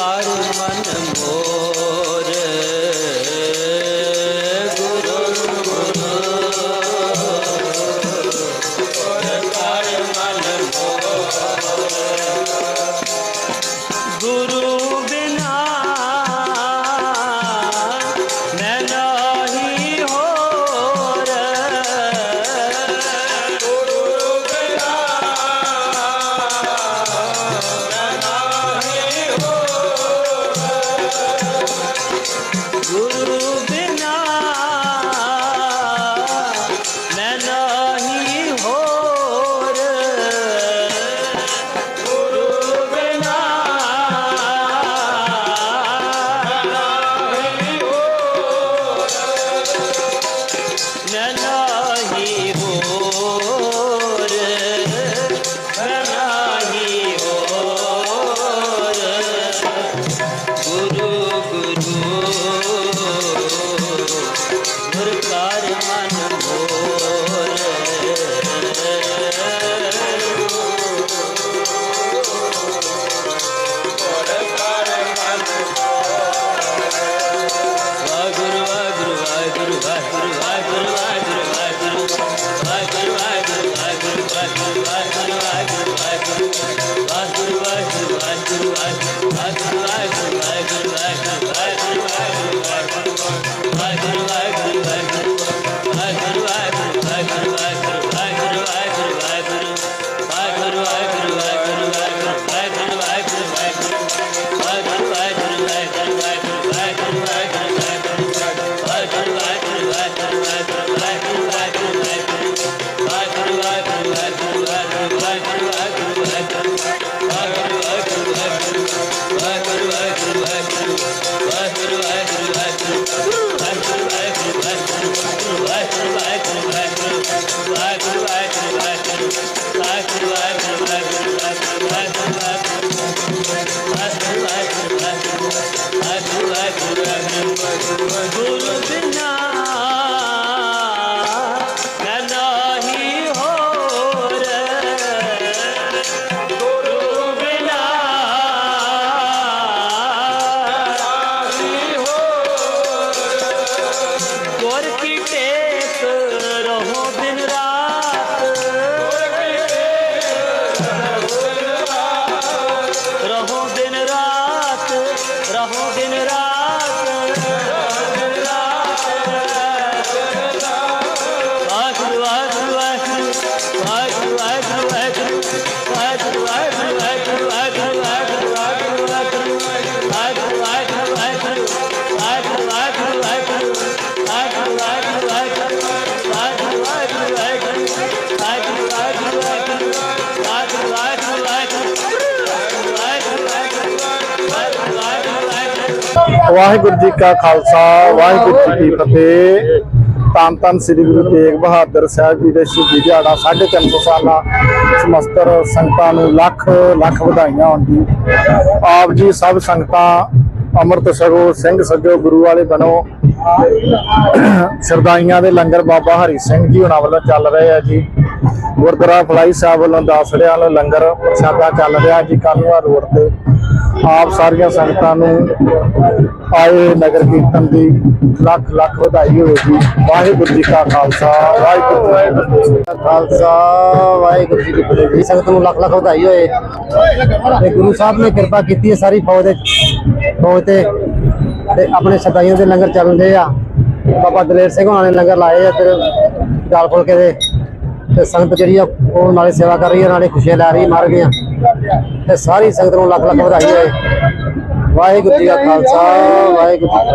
பாரு மனமோ life, good life. Bolo Bina Waheguru ji ਕਾ ਖਾਲਸਾ, ਵਾਹਿਗੁਰੂ ਜੀ ਕੀ ਫਤਿਹ। ਧੰਨ ਧੰਨ ਸ੍ਰੀ ਗੁਰੂ ਤੇਗ ਬਹਾਦਰ ਸਾਹਿਬ ਜੀ ਦੇ ਸ਼ਹੀਦੀ ਦਿਹਾੜਾ 350 ਸਾਲਾ ਸਮਸਤਰ ਸੰਗਤਾਂ ਨੂੰ ਲੱਖ ਲੱਖ ਵਧਾਈਆਂ ਹੋਣ ਜੀ। ਆਪ ਜੀ ਸਭ ਸੰਗਤਾਂ ਅੰਮ੍ਰਿਤ ਛਕੋ, ਸਿੰਘ ਸੱਜੋ, ਗੁਰੂ ਵਾਲੇ ਬਣੋ। ਸਰਦਾਈਆਂ ਦੇ ਲੰਗਰ ਬਾਬਾ ਹਰੀ ਸਿੰਘ ਜੀ ਹੁਣਾਂ ਵੱਲੋਂ ਚੱਲ ਰਹੇ ਆ ਜੀ। ਗੁਰਦੁਆਰਾ ਫਲਾਈ ਸਾਹਿਬ ਵੱਲੋਂ ਦਾਸੜਿਆਂ ਵੱਲੋਂ ਲੰਗਰ ਪ੍ਰਸ਼ਾਦਾ ਚੱਲ ਰਿਹਾ ਜੀ ਕਾਨੂੰਆ ਰੋਡ ਤੇ। ਆਪ ਸਾਰੀਆਂ ਸੰਗਤਾਂ ਨੂੰ ਆਏ ਨਗਰ ਕੀਰਤਨ ਦੀ ਲੱਖ ਲੱਖ ਵਧਾਈ ਹੋਵੇ ਜੀ ਵਾਹਿਗੁਰੂ ਜੀ ਕਾ ਖਾਲਸਾ, ਵਾਹਿਗੁਰੂ ਜੀ ਕਾ ਖਾਲਸਾ, ਵਾਹਿਗੁਰੂ ਜੀ ਕੀ ਫਤਿਹ ਜੀ। ਸੰਗਤ ਨੂੰ ਲੱਖ ਲੱਖ ਵਧਾਈ ਹੋਏ। ਤੇ ਗੁਰੂ ਸਾਹਿਬ ਨੇ ਕਿਰਪਾ ਕੀਤੀ ਹੈ ਸਾਰੀ ਫੌਜ ਦੇ, ਫੌਜ ਤੇ। ਤੇ ਆਪਣੇ ਸਦਾਈਆਂ ਦੇ ਲੰਗਰ ਚੱਲਦੇ ਆ। ਬਾਬਾ ਦਲੇਰ ਸਿੰਘ ਉਹਨਾਂ ਨੇ ਲੰਗਰ ਲਾਏ ਆ ਤੇ ਗਾਲ ਫੁਲਕੇ ਦੇ। ਤੇ ਸੰਗਤ ਜਿਹੜੀ ਆ, ਉਹ ਨਾਲੇ ਸੇਵਾ ਕਰ ਰਹੀ ਹੈ ਨਾਲੇ ਖੁਸ਼ੀਆਂ ਲੈ ਰਹੀ, ਮਾਰ ਗਈਆਂ। ਤੇ ਸਾਰੀ ਸੰਗਤ ਨੂੰ ਲੱਖ ਲੱਖ ਵਧਾਈ ਹੋਏ। ਵਾਹਿਗੁਰੂ ਜੀ ਕਾ ਖਾਲਸਾ ਵਾਹਿਗੁਰੂ ਜੀ